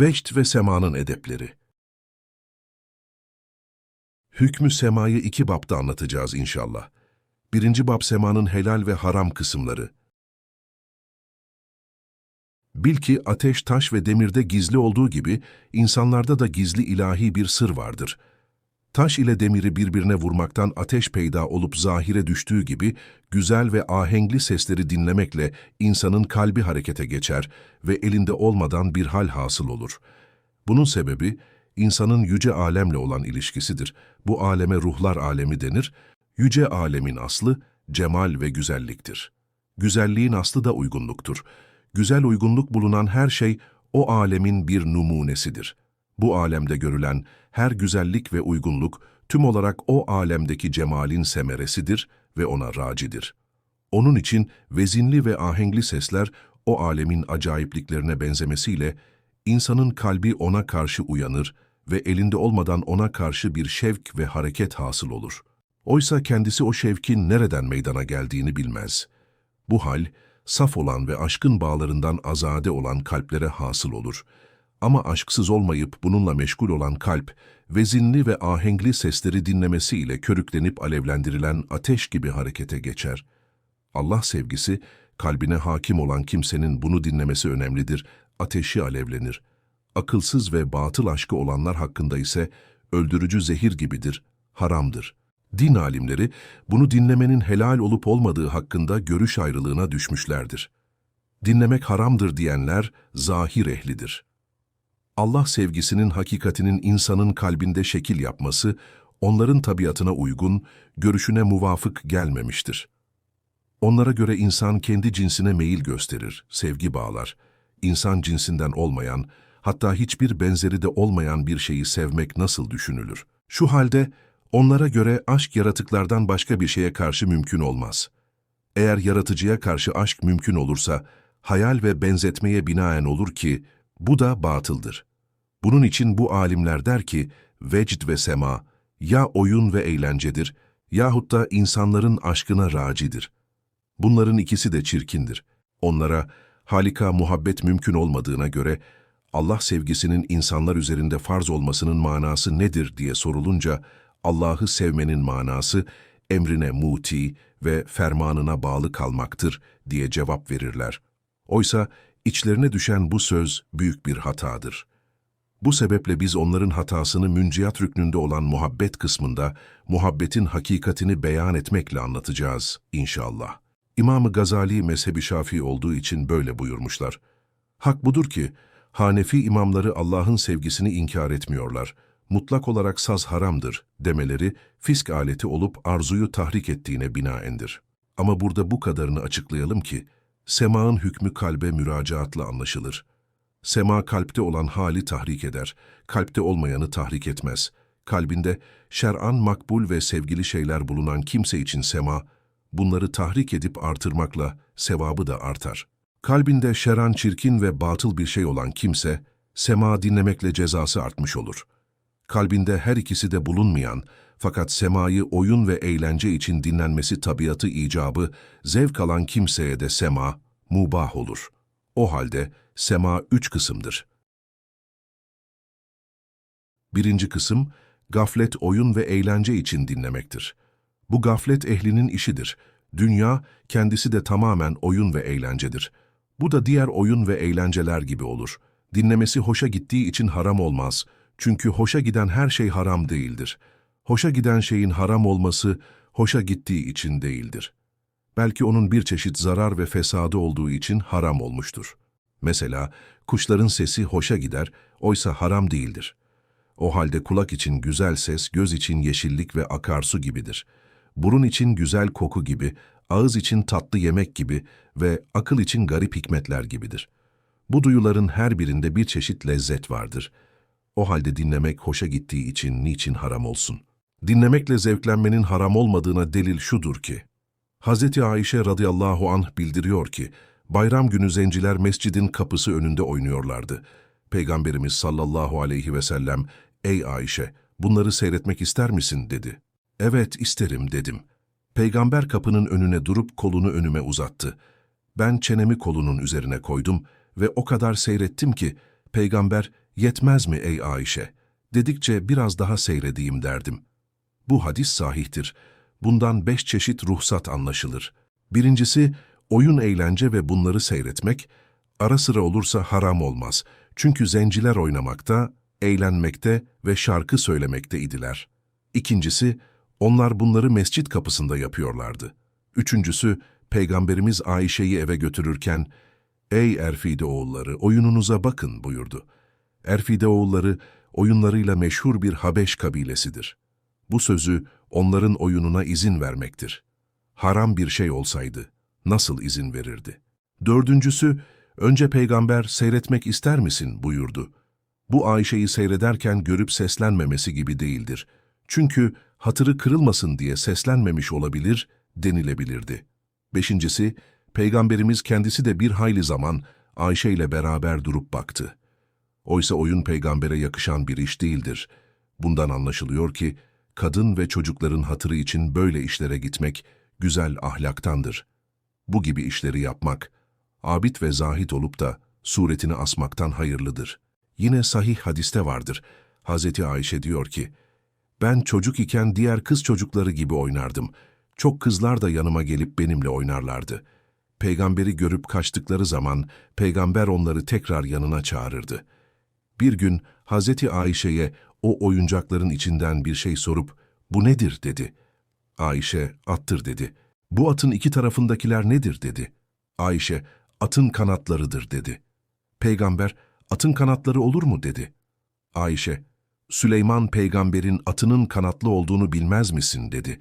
Vecd ve semanın edepleri. Hükmü semayı iki bapta anlatacağız inşallah. Birinci bab semanın helal ve haram kısımları. Bil ki ateş, taş ve demirde gizli olduğu gibi insanlarda da gizli ilahi bir sır vardır. Taş ile demiri birbirine vurmaktan ateş peyda olup zahire düştüğü gibi güzel ve ahengli sesleri dinlemekle insanın kalbi harekete geçer ve elinde olmadan bir hal hasıl olur. Bunun sebebi insanın yüce alemle olan ilişkisidir. Bu aleme ruhlar alemi denir. Yüce alemin aslı cemal ve güzelliktir. Güzelliğin aslı da uygunluktur. Güzel uygunluk bulunan her şey o alemin bir numunesidir. Bu alemde görülen her güzellik ve uygunluk tüm olarak o alemdeki cemalin semeresidir ve ona racidir. Onun için vezinli ve ahengli sesler o alemin acayipliklerine benzemesiyle insanın kalbi ona karşı uyanır ve elinde olmadan ona karşı bir şevk ve hareket hasıl olur. Oysa kendisi o şevkin nereden meydana geldiğini bilmez. Bu hal, saf olan ve aşkın bağlarından azade olan kalplere hasıl olur. Ama aşksız olmayıp bununla meşgul olan kalp, vezinli ve ahengli sesleri dinlemesiyle körüklenip alevlendirilen ateş gibi harekete geçer. Allah sevgisi, kalbine hakim olan kimsenin bunu dinlemesi önemlidir, ateşi alevlenir. Akılsız ve batıl aşkı olanlar hakkında ise öldürücü zehir gibidir, haramdır. Din alimleri bunu dinlemenin helal olup olmadığı hakkında görüş ayrılığına düşmüşlerdir. Dinlemek haramdır diyenler zahir ehlidir. Allah sevgisinin hakikatinin insanın kalbinde şekil yapması, onların tabiatına uygun, görüşüne muvafık gelmemiştir. Onlara göre insan kendi cinsine meyil gösterir, sevgi bağlar. İnsan cinsinden olmayan, hatta hiçbir benzeri de olmayan bir şeyi sevmek nasıl düşünülür? Şu halde onlara göre aşk yaratıklardan başka bir şeye karşı mümkün olmaz. Eğer yaratıcıya karşı aşk mümkün olursa, hayal ve benzetmeye binaen olur ki, bu da batıldır. Bunun için bu alimler der ki, vecd ve sema, ya oyun ve eğlencedir, yahut da insanların aşkına racidir. Bunların ikisi de çirkindir. Onlara halika muhabbet mümkün olmadığına göre, Allah sevgisinin insanlar üzerinde farz olmasının manası nedir diye sorulunca, Allah'ı sevmenin manası, emrine muti ve fermanına bağlı kalmaktır diye cevap verirler. Oysa içlerine düşen bu söz büyük bir hatadır. Bu sebeple biz onların hatasını münciyat rüknünde olan muhabbet kısmında, muhabbetin hakikatini beyan etmekle anlatacağız inşallah. İmam-ı Gazali mezhebi şafi olduğu için böyle buyurmuşlar. Hak budur ki, Hanefi imamları Allah'ın sevgisini inkar etmiyorlar. Mutlak olarak saz haramdır demeleri fisk aleti olup arzuyu tahrik ettiğine binaendir. Ama burada bu kadarını açıklayalım ki, semağın hükmü kalbe müracaatla anlaşılır. Sema kalpte olan hali tahrik eder, kalpte olmayanı tahrik etmez. Kalbinde şer'an makbul ve sevgili şeyler bulunan kimse için sema, bunları tahrik edip artırmakla sevabı da artar. Kalbinde şeran çirkin ve batıl bir şey olan kimse, sema dinlemekle cezası artmış olur. Kalbinde her ikisi de bulunmayan, fakat semayı oyun ve eğlence için dinlenmesi tabiatı icabı, zevk alan kimseye de sema, mubah olur. O halde sema üç kısımdır. Birinci kısım, gaflet, oyun ve eğlence için dinlemektir. Bu gaflet ehlinin işidir. Dünya, kendisi de tamamen oyun ve eğlencedir. Bu da diğer oyun ve eğlenceler gibi olur. Dinlemesi hoşa gittiği için haram olmaz. Çünkü hoşa giden her şey haram değildir. Hoşa giden şeyin haram olması, hoşa gittiği için değildir. Belki onun bir çeşit zarar ve fesadı olduğu için haram olmuştur. Mesela kuşların sesi hoşa gider, oysa haram değildir. O halde kulak için güzel ses, göz için yeşillik ve akarsu gibidir. Burun için güzel koku gibi, ağız için tatlı yemek gibi ve akıl için garip hikmetler gibidir. Bu duyuların her birinde bir çeşit lezzet vardır. O halde dinlemek hoşa gittiği için niçin haram olsun? Dinlemekle zevklenmenin haram olmadığına delil şudur ki, Hz. Ayşe radıyallahu anh bildiriyor ki, bayram günü zenciler mescidin kapısı önünde oynuyorlardı. Peygamberimiz sallallahu aleyhi ve sellem, ''Ey Ayşe, bunları seyretmek ister misin?'' dedi. ''Evet, isterim.'' dedim. Peygamber kapının önüne durup kolunu önüme uzattı. Ben çenemi kolunun üzerine koydum ve o kadar seyrettim ki, Peygamber, yetmez mi ey Ayşe? Dedikçe biraz daha seyredeyim derdim. Bu hadis sahihtir. Bundan beş çeşit ruhsat anlaşılır. Birincisi, oyun eğlence ve bunları seyretmek, ara sıra olursa haram olmaz. Çünkü zenciler oynamakta, eğlenmekte ve şarkı söylemekte idiler. İkincisi, onlar bunları mescit kapısında yapıyorlardı. Üçüncüsü, Peygamberimiz Ayşe'yi eve götürürken, ''Ey Erfide oğulları, oyununuza bakın.'' buyurdu. Erfide oğulları, oyunlarıyla meşhur bir Habeş kabilesidir. Bu sözü onların oyununa izin vermektir. Haram bir şey olsaydı, nasıl izin verirdi? Dördüncüsü, önce peygamber seyretmek ister misin buyurdu. Bu Ayşe'yi seyrederken görüp seslenmemesi gibi değildir. Çünkü hatırı kırılmasın diye seslenmemiş olabilir, denilebilirdi. Beşincisi, Peygamberimiz kendisi de bir hayli zaman Ayşe ile beraber durup baktı. Oysa oyun peygambere yakışan bir iş değildir. Bundan anlaşılıyor ki, kadın ve çocukların hatırı için böyle işlere gitmek güzel ahlaktandır. Bu gibi işleri yapmak, abid ve zahit olup da suretini asmaktan hayırlıdır. Yine sahih hadiste vardır. Hazreti Ayşe diyor ki, ben çocuk iken diğer kız çocukları gibi oynardım. Çok kızlar da yanıma gelip benimle oynarlardı. Peygamberi görüp kaçtıkları zaman peygamber onları tekrar yanına çağırırdı. Bir gün Hazreti Ayşe'ye o oyuncakların içinden bir şey sorup, bu nedir dedi. Ayşe, attır dedi. Bu atın iki tarafındakiler nedir dedi. Ayşe, atın kanatlarıdır dedi. Peygamber, atın kanatları olur mu dedi. Ayşe, Süleyman peygamberin atının kanatlı olduğunu bilmez misin dedi.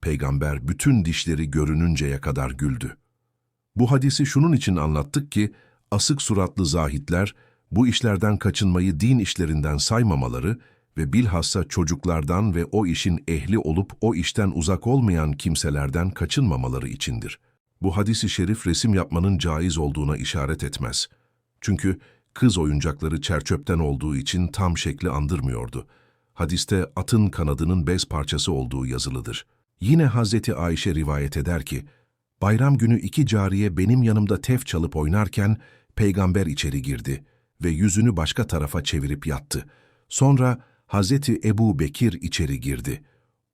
Peygamber bütün dişleri görününceye kadar güldü. Bu hadisi şunun için anlattık ki, asık suratlı zahitler, bu işlerden kaçınmayı din işlerinden saymamaları ve bilhassa çocuklardan ve o işin ehli olup o işten uzak olmayan kimselerden kaçınmamaları içindir. Bu hadisi şerif resim yapmanın caiz olduğuna işaret etmez. Çünkü kız oyuncakları çerçöpten olduğu için tam şekli andırmıyordu. Hadiste atın kanadının bez parçası olduğu yazılıdır. Yine Hazreti Ayşe rivayet eder ki, bayram günü iki cariye benim yanımda tef çalıp oynarken peygamber içeri girdi ve yüzünü başka tarafa çevirip yattı. Sonra Hazreti Ebu Bekir içeri girdi.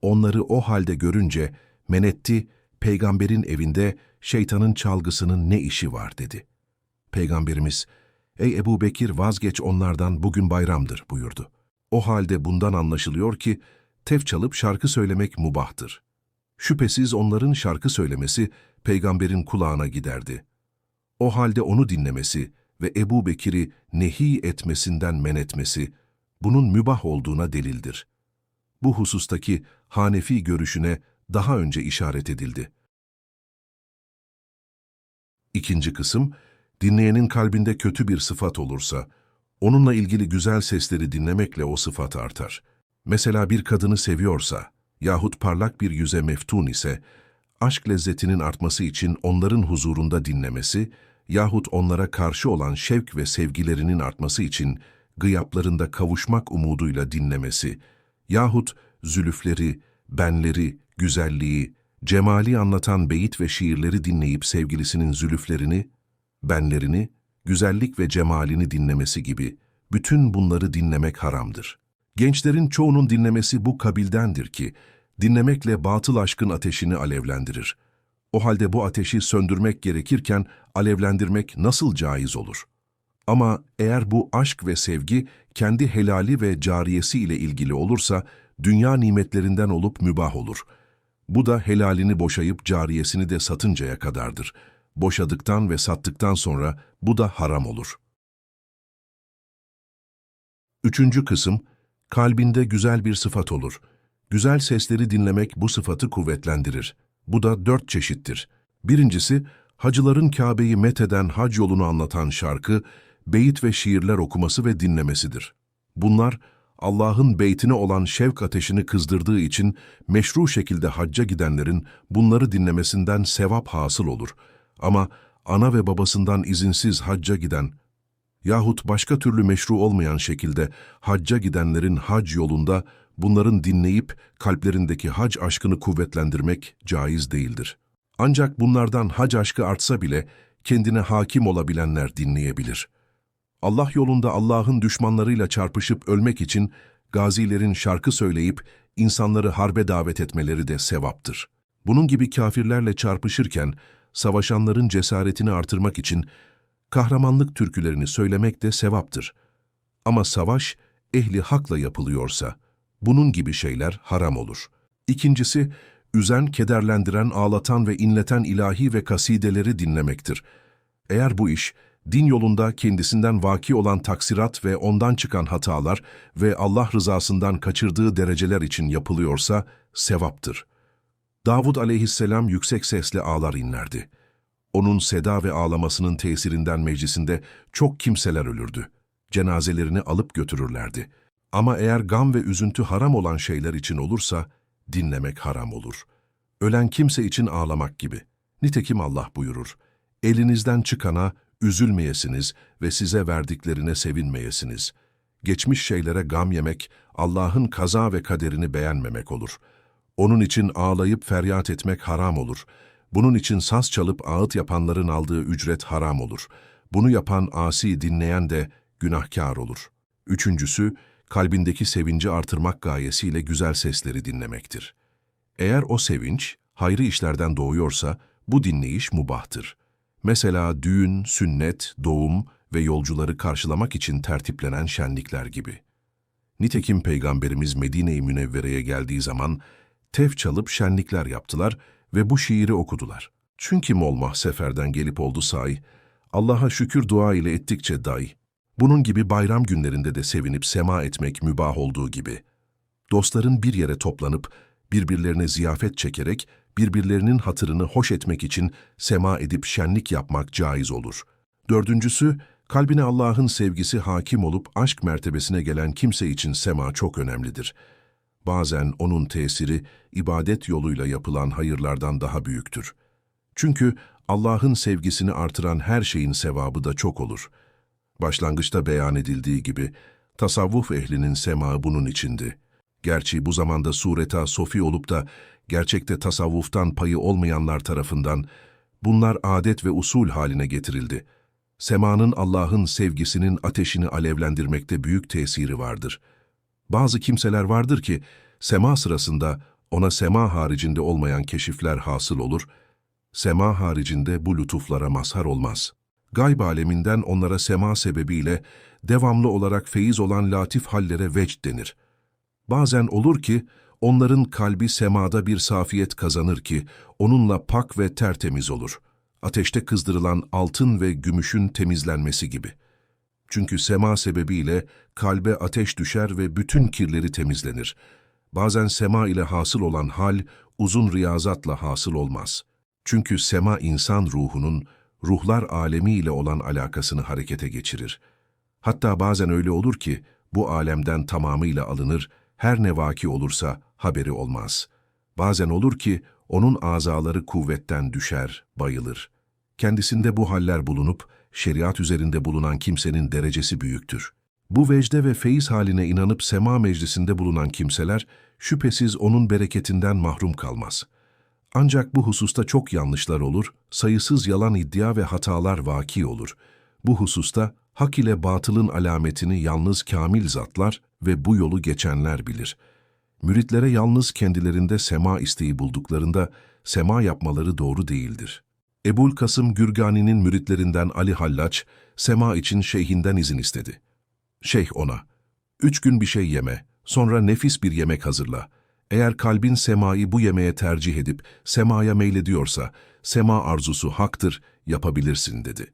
Onları o halde görünce menetti, peygamberin evinde şeytanın çalgısının ne işi var dedi. Peygamberimiz, ey Ebu Bekir vazgeç onlardan bugün bayramdır buyurdu. O halde bundan anlaşılıyor ki tef çalıp şarkı söylemek mubahtır. Şüphesiz onların şarkı söylemesi peygamberin kulağına giderdi. O halde onu dinlemesi ve Ebu Bekir'i nehi etmesinden men etmesi, bunun mübah olduğuna delildir. Bu husustaki Hanefi görüşüne daha önce işaret edildi. İkinci kısım, dinleyenin kalbinde kötü bir sıfat olursa, onunla ilgili güzel sesleri dinlemekle o sıfat artar. Mesela bir kadını seviyorsa yahut parlak bir yüze meftun ise, aşk lezzetinin artması için onların huzurunda dinlemesi yahut onlara karşı olan şevk ve sevgilerinin artması için gıyaplarında kavuşmak umuduyla dinlemesi yahut zülüfleri, benleri, güzelliği, cemali anlatan beyit ve şiirleri dinleyip sevgilisinin zülüflerini, benlerini, güzellik ve cemalini dinlemesi gibi bütün bunları dinlemek haramdır. Gençlerin çoğunun dinlemesi bu kabildendir ki, dinlemekle batıl aşkın ateşini alevlendirir. O halde bu ateşi söndürmek gerekirken alevlendirmek nasıl caiz olur? Ama eğer bu aşk ve sevgi kendi helali ve cariyesi ile ilgili olursa dünya nimetlerinden olup mübah olur. Bu da helalini boşayıp cariyesini de satıncaya kadardır. Boşadıktan ve sattıktan sonra bu da haram olur. Üçüncü kısım, kalbinde güzel bir sıfat olur. Güzel sesleri dinlemek bu sıfatı kuvvetlendirir. Bu da dört çeşittir. Birincisi, hacıların Kabe'yi metheden hac yolunu anlatan şarkı, beyit ve şiirler okuması ve dinlemesidir. Bunlar, Allah'ın beytine olan şevk ateşini kızdırdığı için meşru şekilde hacca gidenlerin bunları dinlemesinden sevap hasıl olur. Ama ana ve babasından izinsiz hacca giden yahut başka türlü meşru olmayan şekilde hacca gidenlerin hac yolunda bunların dinleyip kalplerindeki hac aşkını kuvvetlendirmek caiz değildir. Ancak bunlardan hac aşkı artsa bile kendine hakim olabilenler dinleyebilir. Allah yolunda Allah'ın düşmanlarıyla çarpışıp ölmek için gazilerin şarkı söyleyip insanları harbe davet etmeleri de sevaptır. Bunun gibi kafirlerle çarpışırken savaşanların cesaretini artırmak için kahramanlık türkülerini söylemek de sevaptır. Ama savaş ehli hakla yapılıyorsa bunun gibi şeyler haram olur. İkincisi, üzen, kederlendiren, ağlatan ve inleten ilahi ve kasideleri dinlemektir. Eğer bu iş, din yolunda kendisinden vaki olan taksirat ve ondan çıkan hatalar ve Allah rızasından kaçırdığı dereceler için yapılıyorsa sevaptır. Davud aleyhisselam yüksek sesle ağlar inlerdi. Onun seda ve ağlamasının tesirinden meclisinde çok kimseler ölürdü. Cenazelerini alıp götürürlerdi. Ama eğer gam ve üzüntü haram olan şeyler için olursa, dinlemek haram olur. Ölen kimse için ağlamak gibi. Nitekim Allah buyurur. Elinizden çıkana üzülmeyesiniz ve size verdiklerine sevinmeyesiniz. Geçmiş şeylere gam yemek, Allah'ın kaza ve kaderini beğenmemek olur. Onun için ağlayıp feryat etmek haram olur. Bunun için saz çalıp ağıt yapanların aldığı ücret haram olur. Bunu yapan asi dinleyen de günahkar olur. Üçüncüsü, kalbindeki sevinci artırmak gayesiyle güzel sesleri dinlemektir. Eğer o sevinç, hayrı işlerden doğuyorsa, bu dinleyiş mubahtır. Mesela düğün, sünnet, doğum ve yolcuları karşılamak için tertiplenen şenlikler gibi. Nitekim Peygamberimiz Medine-i Münevvere'ye geldiği zaman tef çalıp şenlikler yaptılar ve bu şiiri okudular. Çünkü molmah seferden gelip oldu say, Allah'a şükür dua ile ettikçe day. Bunun gibi bayram günlerinde de sevinip sema etmek mübah olduğu gibi. Dostların bir yere toplanıp birbirlerine ziyafet çekerek birbirlerinin hatırını hoş etmek için sema edip şenlik yapmak caiz olur. Dördüncüsü, kalbine Allah'ın sevgisi hakim olup aşk mertebesine gelen kimse için sema çok önemlidir. Bazen onun tesiri ibadet yoluyla yapılan hayırlardan daha büyüktür. Çünkü Allah'ın sevgisini artıran her şeyin sevabı da çok olur. Başlangıçta beyan edildiği gibi, tasavvuf ehlinin sema bunun içindi. Gerçi bu zamanda sureta sofi olup da gerçekte tasavvuftan payı olmayanlar tarafından bunlar adet ve usul haline getirildi. Semanın Allah'ın sevgisinin ateşini alevlendirmekte büyük tesiri vardır. Bazı kimseler vardır ki sema sırasında ona sema haricinde olmayan keşifler hasıl olur, sema haricinde bu lütuflara mazhar olmaz. Gayb aleminden onlara sema sebebiyle devamlı olarak feyiz olan latif hallere vecd denir. Bazen olur ki onların kalbi semada bir safiyet kazanır ki onunla pak ve tertemiz olur. Ateşte kızdırılan altın ve gümüşün temizlenmesi gibi. Çünkü sema sebebiyle kalbe ateş düşer ve bütün kirleri temizlenir. Bazen sema ile hasıl olan hal uzun riyazatla hasıl olmaz. Çünkü sema insan ruhunun ruhlar alemi ile olan alakasını harekete geçirir. Hatta bazen öyle olur ki bu alemden tamamıyla alınır, her ne vaki olursa haberi olmaz. Bazen olur ki onun azaları kuvvetten düşer, bayılır. Kendisinde bu haller bulunup şeriat üzerinde bulunan kimsenin derecesi büyüktür. Bu vecde ve feyiz haline inanıp sema meclisinde bulunan kimseler şüphesiz onun bereketinden mahrum kalmaz. Ancak bu hususta çok yanlışlar olur, sayısız yalan iddia ve hatalar vaki olur. Bu hususta hak ile batılın alametini yalnız kamil zatlar ve bu yolu geçenler bilir. Müritlere yalnız kendilerinde sema isteği bulduklarında sema yapmaları doğru değildir. Ebul Kasım Gürgani'nin müritlerinden Ali Hallaç, sema için şeyhinden izin istedi. Şeyh ona, üç gün bir şey yeme, sonra nefis bir yemek hazırla. Eğer kalbin semayı bu yemeğe tercih edip semaya meylediyorsa, sema arzusu haktır, yapabilirsin dedi.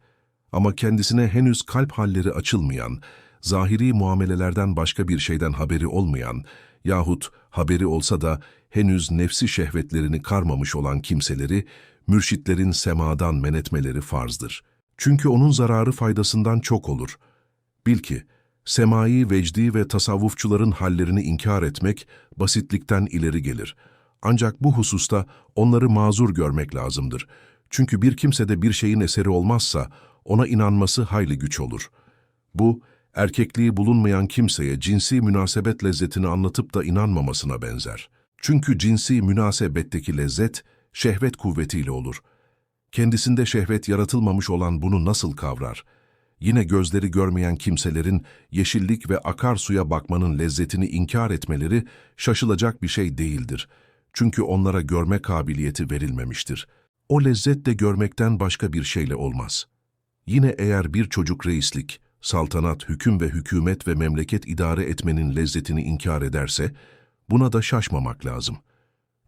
Ama kendisine henüz kalp halleri açılmayan, zahiri muamelelerden başka bir şeyden haberi olmayan yahut haberi olsa da henüz nefsi şehvetlerini karmamış olan kimseleri, mürşitlerin semadan men etmeleri farzdır. Çünkü onun zararı faydasından çok olur. Bil ki, semai, vecdi ve tasavvufçuların hallerini inkar etmek basitlikten ileri gelir. Ancak bu hususta onları mazur görmek lazımdır. Çünkü bir kimsede bir şeyin eseri olmazsa ona inanması hayli güç olur. Bu, erkekliği bulunmayan kimseye cinsi münasebet lezzetini anlatıp da inanmamasına benzer. Çünkü cinsi münasebetteki lezzet, şehvet kuvvetiyle olur. Kendisinde şehvet yaratılmamış olan bunu nasıl kavrar? Yine gözleri görmeyen kimselerin yeşillik ve akarsuya bakmanın lezzetini inkar etmeleri şaşılacak bir şey değildir. Çünkü onlara görme kabiliyeti verilmemiştir. O lezzet de görmekten başka bir şeyle olmaz. Yine eğer bir çocuk reislik, saltanat, hüküm ve hükümet ve memleket idare etmenin lezzetini inkar ederse, buna da şaşmamak lazım.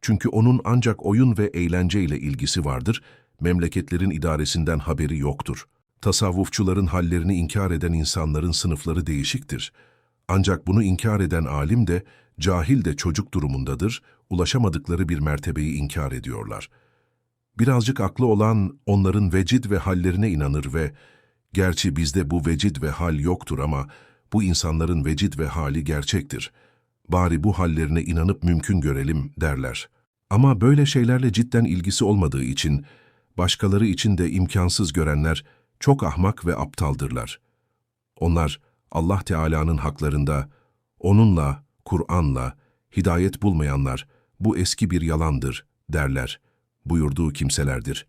Çünkü onun ancak oyun ve eğlenceyle ilgisi vardır, memleketlerin idaresinden haberi yoktur. Tasavvufçuların hallerini inkar eden insanların sınıfları değişiktir. Ancak bunu inkar eden alim de, cahil de çocuk durumundadır, ulaşamadıkları bir mertebeyi inkar ediyorlar. Birazcık aklı olan onların vecid ve hallerine inanır ve, gerçi bizde bu vecid ve hal yoktur ama bu insanların vecid ve hali gerçektir. Bari bu hallerine inanıp mümkün görelim derler. Ama böyle şeylerle cidden ilgisi olmadığı için, başkaları için de imkansız görenler çok ahmak ve aptaldırlar. Onlar Allah Teala'nın haklarında, onunla, Kur'an'la, hidayet bulmayanlar, bu eski bir yalandır derler, buyurduğu kimselerdir.